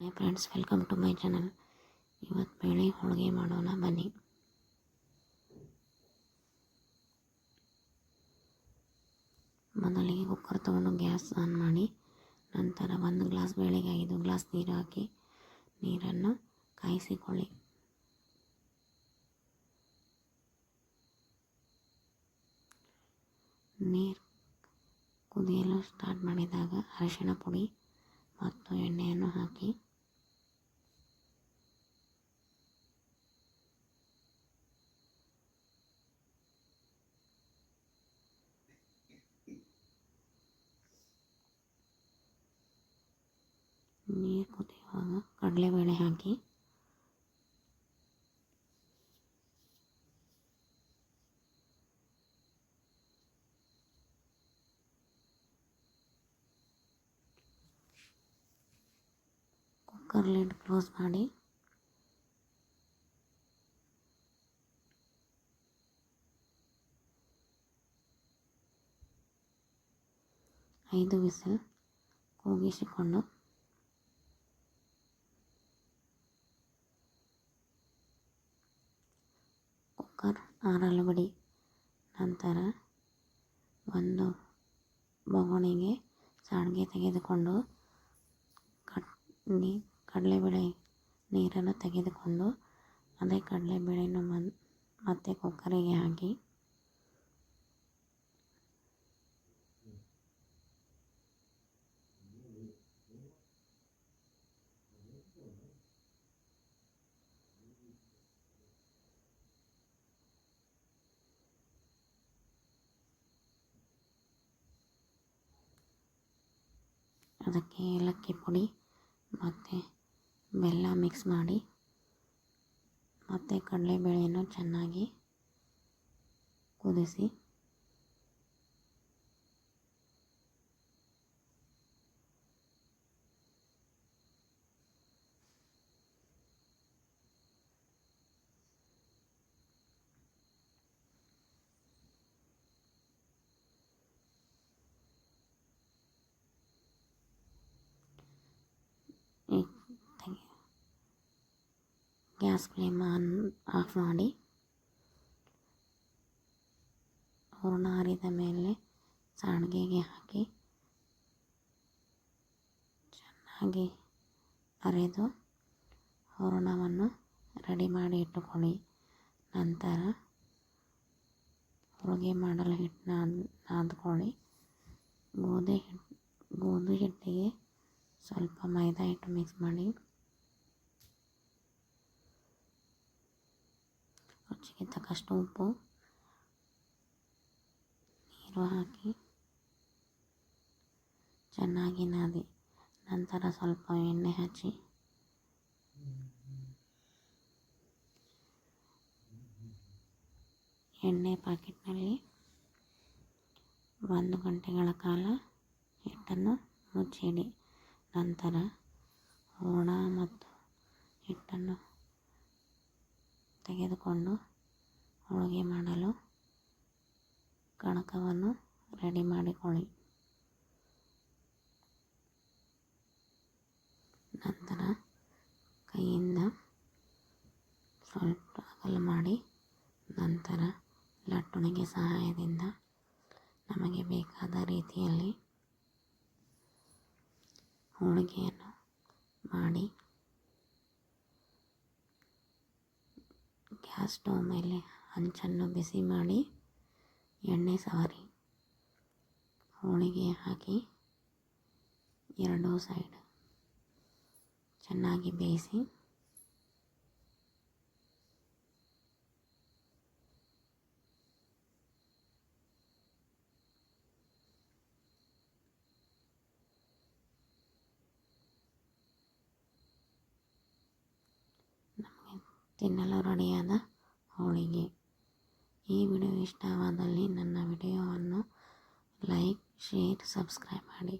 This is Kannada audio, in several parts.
Hi friends welcome to my channel ಇವತ್ತು ಬೇಳೆ ಹೋಳಿಗೆ ಮಾಡೋಣ, ಬನ್ನಿ. ಮೊದಲಿಗೆ ಕುಕ್ಕರ್ ತೊಗೊಂಡು ಗ್ಯಾಸ್ ಆನ್ ಮಾಡಿ, ನಂತರ ಒಂದು ಗ್ಲಾಸ್ ಬೇಳೆಗೆ ಐದು ಗ್ಲಾಸ್ ನೀರು ಹಾಕಿ, ನೀರನ್ನು ಕಾಯಿಸಿಕೊಳ್ಳಿ. ನೀರು ಕುದಿಯಲು ಸ್ಟಾರ್ಟ್ ಮಾಡಿದಾಗ ಅರಿಶಿಣ ಪುಡಿ ಮತ್ತು ಎಣ್ಣೆಯನ್ನು ಹಾಕಿ. ನೀರು ಕುದಿಯುವಾಗ ಕಡಲೆಬೇಳೆ ಹಾಕಿ. ಕುಕ್ಕರ್ ಲಿಡ್ ಕ್ಲೋಸ್ ಮಾಡಿ. ಐದು ವಿಸಿಲ್ ಕೂಗಿಸಿಕೊಂಡು ಕುಕ್ಕರ್ ನಂತರ ಒಂದು ಬೊಗಣಿಗೆ ಸಾಣಿಗೆ ತೆಗೆದುಕೊಂಡು ಕಟ್ ನೀ ಕಡಲೆಬೇಳೆ ನೀರನ್ನು ತೆಗೆದುಕೊಂಡು ಅದೇ ಕಡಲೆಬೇಳೆಯನ್ನು ಮತ್ತೆ ಕುಕ್ಕರಿಗೆ ಹಾಕಿ ಅದಕ್ಕೆ ಏಲಕ್ಕಿ ಪುಡಿ ಮತ್ತು ಬೆಲ್ಲ ಮಿಕ್ಸ್ ಮಾಡಿ ಮತ್ತು ಕಡಲೆಬೇಳೆಯನ್ನು ಚೆನ್ನಾಗಿ ಕುದಿಸಿ ಗ್ಯಾಸ್ ಫ್ಲೇಮ್ ಆನ್ ಆಫ್ ಮಾಡಿ. ಹೂರ್ಣ ಆರಿದ ಮೇಲೆ ಸಾಣಿಗೆಗೆ ಹಾಕಿ ಚೆನ್ನಾಗಿ ಅರೆದು ಹೂರ್ಣವನ್ನು ರೆಡಿ ಮಾಡಿ ಇಟ್ಟುಕೊಳ್ಳಿ. ನಂತರ ಹೋಳಿಗೆ ಮಾಡಲು ಹಿಟ್ಟನ್ನ ನಾದ್ಕೊಳ್ಳಿ. ಗೋಧಿ ಹಿಟ್ಟು ಗೋಧಿ ಹಿಟ್ಟಿಗೆ ಸ್ವಲ್ಪ ಮೈದಾ ಹಿಟ್ಟು ಮಿಕ್ಸ್ ಮಾಡಿ. ರುಚಿಗೆ ತಕ್ಕಷ್ಟು ಉಪ್ಪು, ನೀರು ಹಾಕಿ ಚೆನ್ನಾಗಿ ನಾದಿ. ನಂತರ ಸ್ವಲ್ಪ ಎಣ್ಣೆ ಹಚ್ಚಿ ಎಣ್ಣೆ ಪ್ಯಾಕೆಟ್ನಲ್ಲಿ ಒಂದು ಗಂಟೆಗಳ ಕಾಲ ಹಿಟ್ಟನ್ನು ಮುಚ್ಚಿಡಿ. ನಂತರ ಹೂರಣ ಮತ್ತು ಹಿಟ್ಟನ್ನು ತೆಗೆದುಕೊಂಡು ಹೋಳಿಗೆ ಮಾಡಲು ಕಣಕವನ್ನು ರೆಡಿ ಮಾಡಿಕೊಳ್ಳಿ. ನಂತರ ಕೈಯಿಂದ ಸ್ವಲ್ಪ ಅಗಲ ಮಾಡಿ ನಂತರ ಲಟ್ಟುಣಿಗೆ ಸಹಾಯದಿಂದ ನಮಗೆ ಬೇಕಾದ ರೀತಿಯಲ್ಲಿ ಹೋಳಿಗೆಯನ್ನು ಮಾಡಿ ಗ್ಯಾಸ್ ಸ್ಟವ್ ಮೇಲೆ ಹಂಚನ್ನು ಬಿಸಿ ಮಾಡಿ ಎಣ್ಣೆ ಸವರಿ. ಹೋಳಿಗೆ ಹಾಕಿ ಎರಡೂ ಸೈಡ್ ಚೆನ್ನಾಗಿ ಬೇಯಿಸಿ ತಿನ್ನಲು ರೆಡಿಯಾದ ಹೋಳಿಗೆ ಈ ವಿಡಿಯೋ ಇಷ್ಟವಾದಲ್ಲಿ ನನ್ನ ವಿಡಿಯೋವನ್ನು ಲೈಕ್, ಶೇರ್, ಸಬ್ಸ್ಕ್ರೈಬ್ ಮಾಡಿ.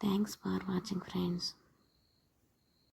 Thanks for watching friends.